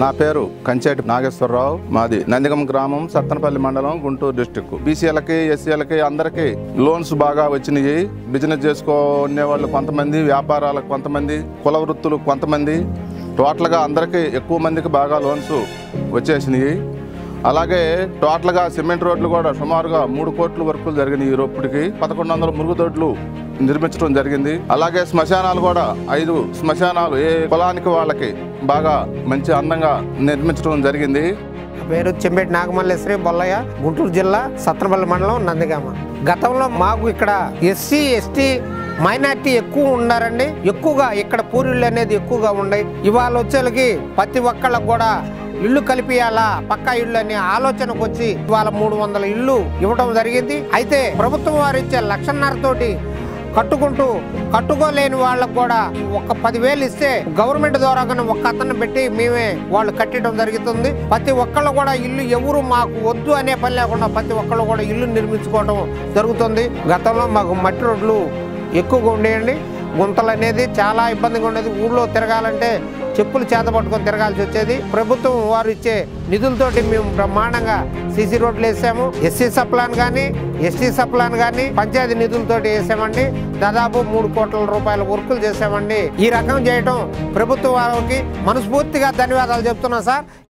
నా పేరు కంచేటి నాగేశ్వరరావు. మాది నందిగం గ్రామం సత్తనపల్లి మండలం గుంటూరు డిస్టిక్ బీసీలకి ఎస్సీలకి అందరికీ లోన్స్ బాగా వచ్చినాయి. బిజినెస్ చేసుకునే వాళ్ళు కొంతమంది వ్యాపారాలకు కొంతమంది కుల వృత్తులు కొంతమంది. టోటల్గా అందరికీ ఎక్కువ మందికి బాగా లోన్స్ వచ్చేసినాయి. అలాగే టోటల్గా సిమెంట్ రోడ్లు కూడా సుమారుగా మూడు కోట్ల వరకు జరిగినాయి ఈ రొప్పుడికి పదకొండు వందల మురుగుదొడ్లు నిర్మించడం జరిగింది. అలాగే శ్మశానాలు కూడా ఐదు శ్మశానాలు ఏ కులానికి వాళ్ళకి బాగా మంచి అందంగా నిర్మించడం జరిగింది. పేరు చెంబేటి నాగమల్లేశ్వరి బొల్లయ్య గుంటూరు జిల్లా సత్రపల్లి మండలం నందిగామ. గతంలో మాకు ఇక్కడ ఎస్సీ ఎస్టీ మైనార్టీ ఎక్కువ ఉన్నారండి ఎక్కువగా ఇక్కడ పూరిళ్ళు అనేది ఎక్కువగా ఉన్నాయి ఇవాళ వచ్చేలకి ప్రతి ఒక్కళ్ళకు కూడా ఇల్లు కలిపియాలా? పక్కా ఇల్లు అనే ఆలోచనకు వచ్చి ఇవాళ మూడు వందల ఇల్లు ఇవ్వడం జరిగింది. అయితే ప్రభుత్వం వారు ఇచ్చే లక్షన్నరతోటి కట్టుకుంటూ కట్టుకోలేని వాళ్ళకు కూడా ఒక పదివేలు ఇస్తే గవర్నమెంట్ ద్వారా కానీ ఒక అతను పెట్టి మేమే వాళ్ళు కట్టడం జరుగుతుంది. ప్రతి ఒక్కళ్ళు కూడా ఇల్లు ఎవరు మాకు వద్దు అనే పని లేకుండా ప్రతి ఒక్కళ్ళు కూడా ఇల్లు నిర్మించుకోవడం జరుగుతుంది. గతంలో మాకు మట్టి రోడ్లు ఎక్కువగా ఉండేయండి. గుంతలు అనేది చాలా ఇబ్బందిగా ఉండేది. ఊళ్ళో తిరగాలంటే చెప్పులు చేత పట్టుకొని తిరగాల్సి వచ్చేది. ప్రభుత్వం వారు ఇచ్చే నిధులతోటి మేము బ్రహ్మాండంగా సీసీ రోడ్లు వేసాము. ఎస్సీ సప్లాన్ కానీ ఎస్టీ సప్లాన్ కానీ పంచాయతీ నిధులతోటి వేసామండి. దాదాపు మూడు కోట్ల రూపాయల వర్కులు చేసామండి. ఈ రకం చేయటం ప్రభుత్వ వారికి మనస్ఫూర్తిగా ధన్యవాదాలు చెప్తున్నా సార్.